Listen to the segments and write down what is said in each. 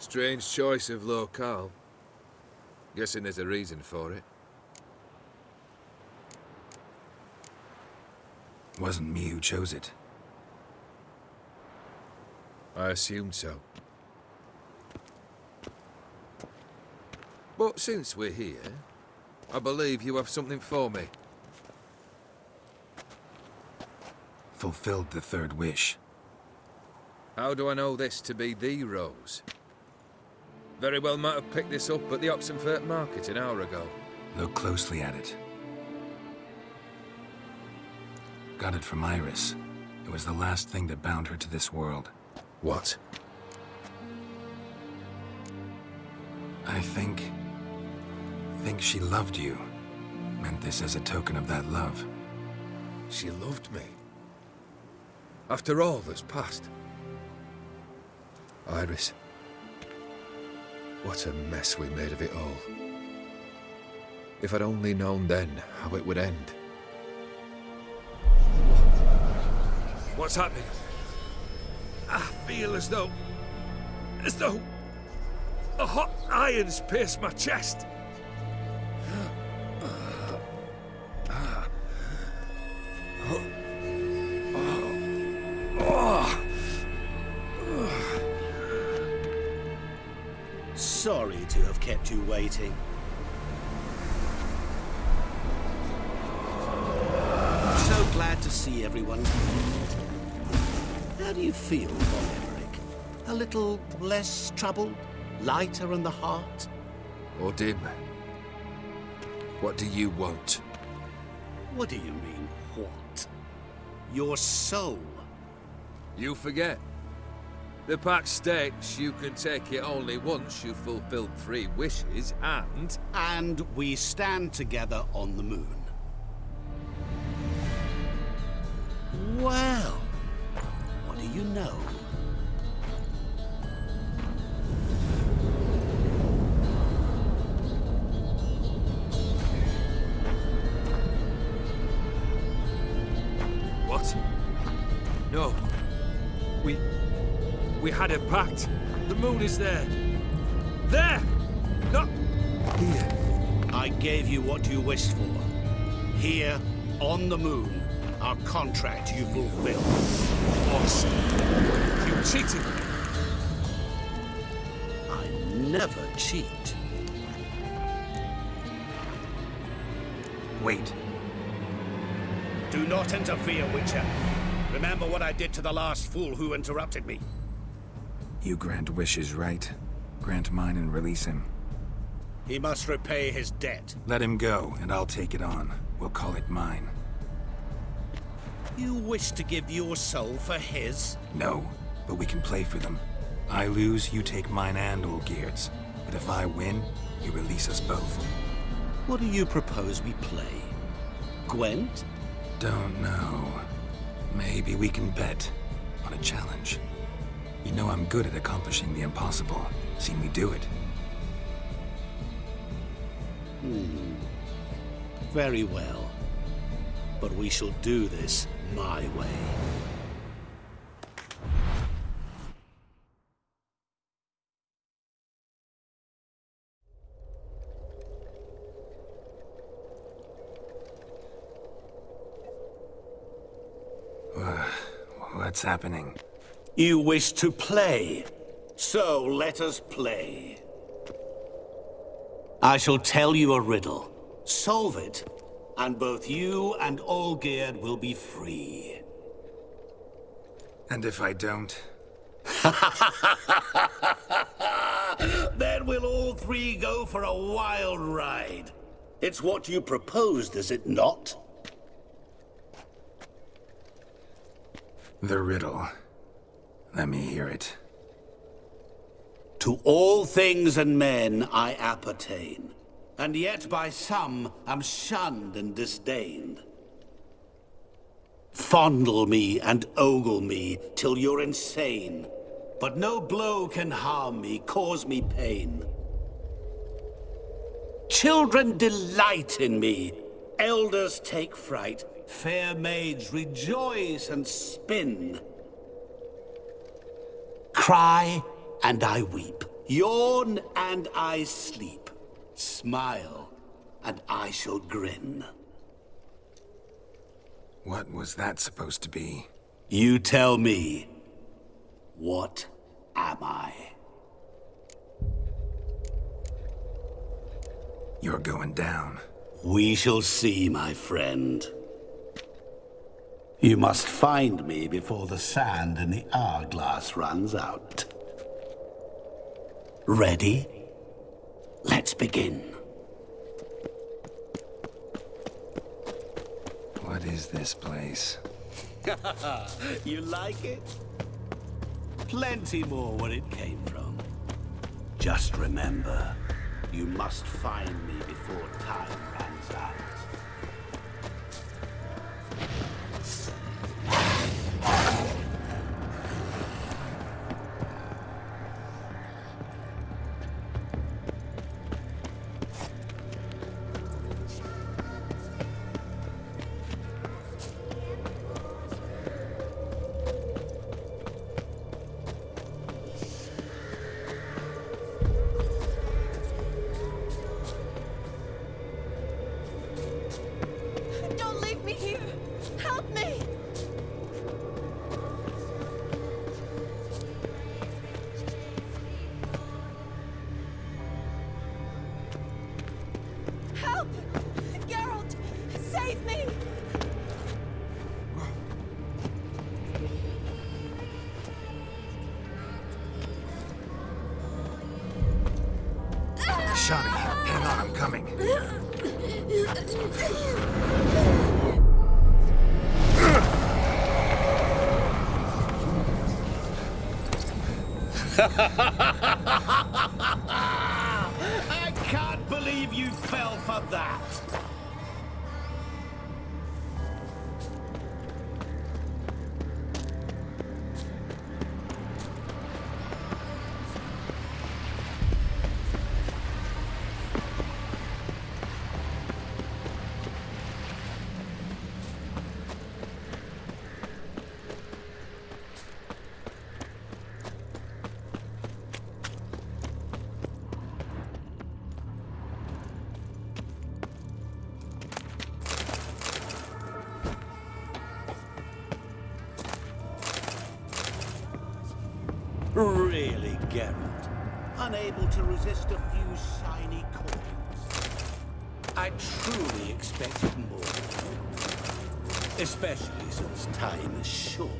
Strange choice of locale. Guessing there's a reason for it. Wasn't me who chose it. I assumed so. But since we're here, I believe you have something for me. Fulfilled the third wish. How do I know this to be the rose? Very well might have picked this up at the Oxenfurt market an hour ago. Look closely at it. Got it from Iris. It was the last thing that bound her to this world. What? I think... think she loved you. Meant this as a token of that love. She loved me. After all that's passed. Iris. What a mess we made of it all. If I'd only known then how it would end. What's happening? I feel as though... as though... a hot iron's pierced my chest. Sorry to have kept you waiting. So glad to see everyone. How do you feel, Von Emmerich? A little less troubled? Lighter in the heart? Odim. What do you want? What do you mean, what? Your soul. You forget. The pact states you can take it only once you've fulfilled three wishes, and... And we stand together on the moon. Had it packed. The moon is there. There! Not... here. I gave you what you wished for. Here, on the moon, our contract you fulfilled. Boss. You cheated. I never cheat. Wait. Do not interfere, Witcher. Remember what I did to the last fool who interrupted me. You grant wishes, right? Grant mine and release him. He must repay his debt. Let him go, and I'll take it on. We'll call it mine. You wish to give your soul for his? No, but we can play for them. I lose, you take mine and Olgierd's. But if I win, you release us both. What do you propose we play? Gwent? Don't know. Maybe we can bet on a challenge. You know I'm good at accomplishing the impossible. Seen me do it. Hmm. Very well. But we shall do this my way. What's happening? You wish to play, so let us play. I shall tell you a riddle. Solve it, and both you and Olgierd will be free. And if I don't? Then we'll all three go for a wild ride. It's what you proposed, is it not? The riddle. Let me hear it. To all things and men I appertain, and yet by some am shunned and disdained. Fondle me and ogle me till you're insane, but no blow can harm me, cause me pain. Children delight in me, elders take fright, fair maids rejoice and spin. Cry, and I weep. Yawn and I sleep. Smile and I shall grin. What was that supposed to be? You tell me. What am I? You're going down. We shall see, my friend. You must find me before the sand in the hourglass runs out. Ready? Let's begin. What is this place? You like it? Plenty more where it came from. Just remember, you must find me before time I can't believe you fell for that! Resist a few shiny coins? I truly expected more. Especially since time is short.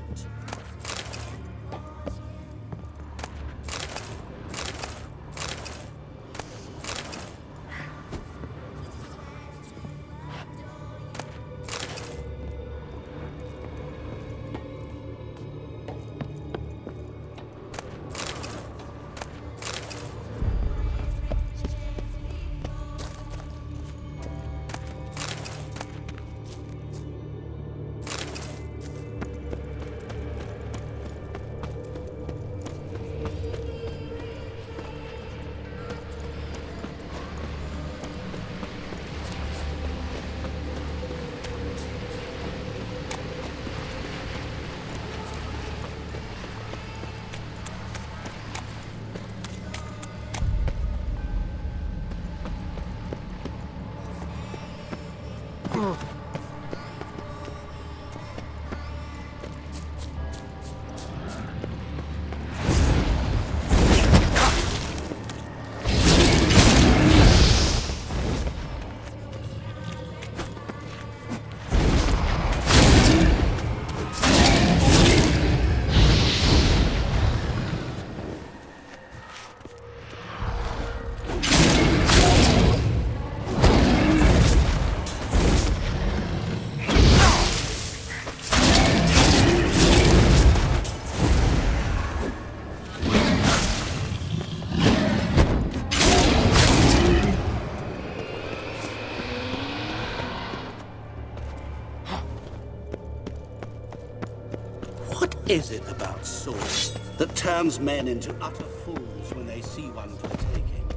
Is it about swords that turns men into utter fools when they see one for the taking?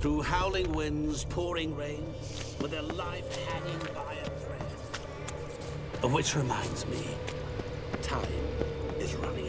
Through howling winds, pouring rain, with their life hanging by a thread. Of which reminds me, time is running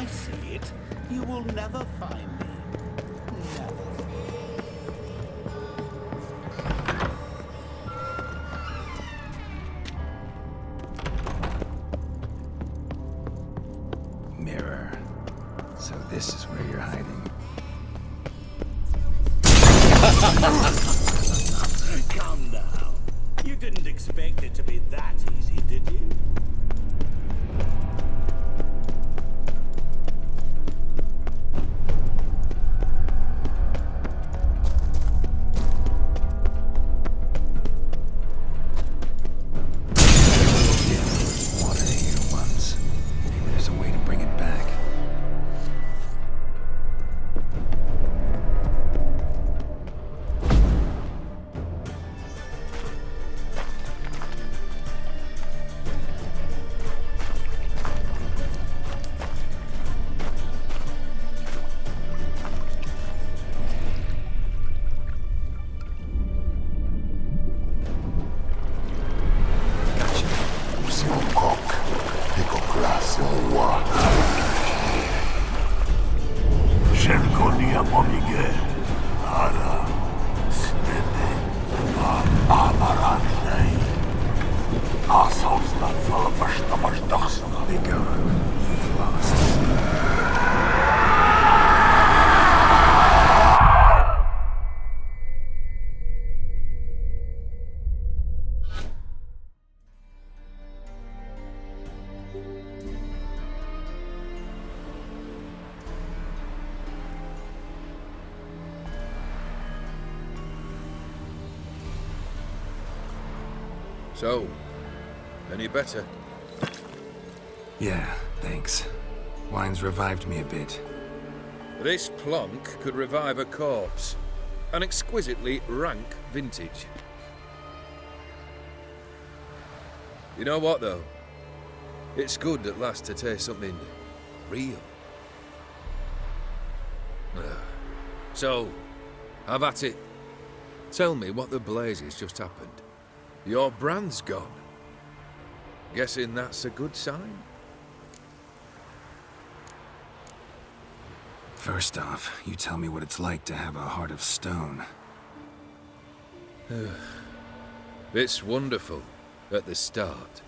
I see it, you will never find me. Never. So, any better? Yeah, thanks. Wine's revived me a bit. This plonk could revive a corpse. An exquisitely rank vintage. You know what, though? It's good at last to taste something real. So, have at it. Tell me what the blazes just happened. Your brand's gone. Guessing that's a good sign? First off, you tell me what it's like to have a heart of stone. It's wonderful at the start.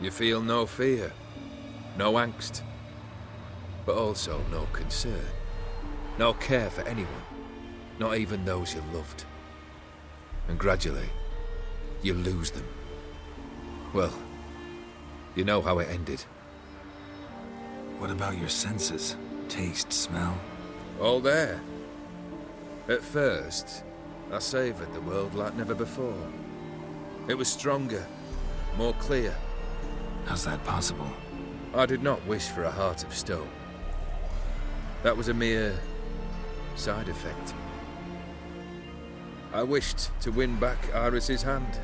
You feel no fear, no angst, but also no concern, no care for anyone, not even those you loved. And gradually, you lose them. Well, you know how it ended. What about your senses? Taste, smell? All there. At first, I savoured the world like never before. It was stronger, more clear. How's that possible? I did not wish for a heart of stone. That was a mere side effect. I wished to win back Iris's hand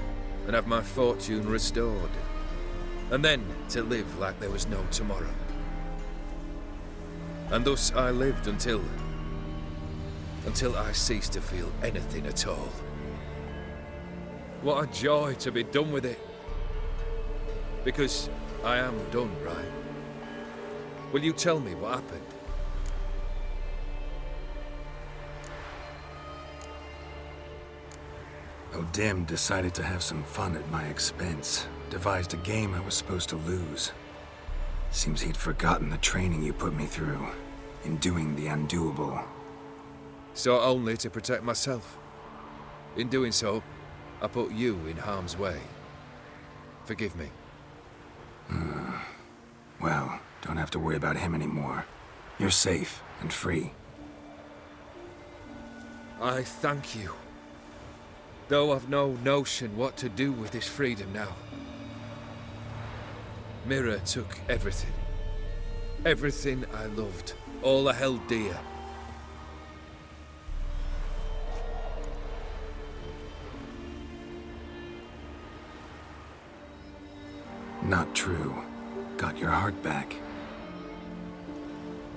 and have my fortune restored. And then to live like there was no tomorrow. And thus I lived until. until I ceased to feel anything at all. What a joy to be done with it. Because I am done, right? Will you tell me what happened? O'Dim decided to have some fun at my expense. Devised a game I was supposed to lose. Seems he'd forgotten the training you put me through in doing the undoable. So only to protect myself. In doing so, I put you in harm's way. Forgive me. Hmm. Well, don't have to worry about him anymore. You're safe and free. I thank you. Though I've no notion what to do with this freedom now. Mira took everything. Everything I loved. All I held dear. Not true. Got your heart back.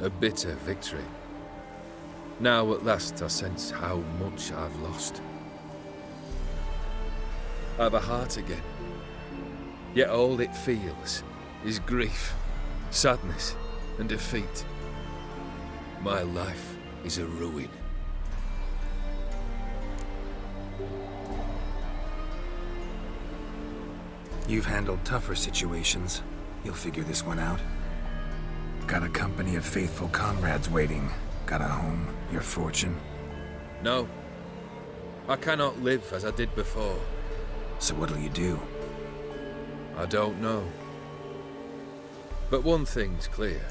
A bitter victory. Now at last I sense how much I've lost. I've a heart again. Yet all it feels is grief, sadness, and defeat. My life is a ruin. You've handled tougher situations. You'll figure this one out. Got a company of faithful comrades waiting. Got a home, your fortune. No. I cannot live as I did before. So what'll you do? I don't know. But one thing's clear.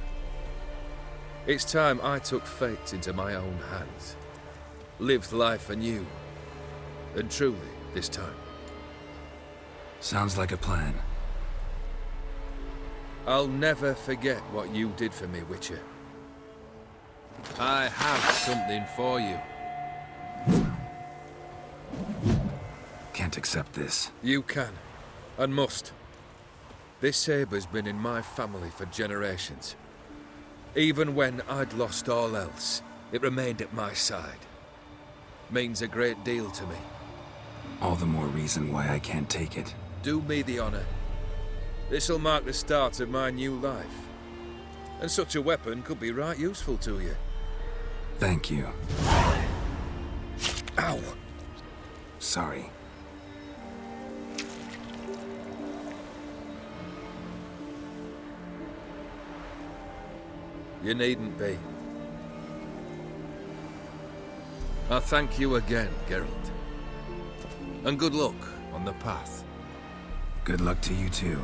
It's time I took fate into my own hands. Lived life anew. And truly, this time. Sounds like a plan. I'll never forget what you did for me, Witcher. I have something for you. Can't accept this. You can, and must. This sabre's been in my family for generations. Even when I'd lost all else, it remained at my side. Means a great deal to me. All the more reason why I can't take it. Do me the honor. This'll mark the start of my new life. And such a weapon could be right useful to you. Thank you. Ow! Sorry. You needn't be. I thank you again, Geralt. And good luck on the path. Good luck to you too.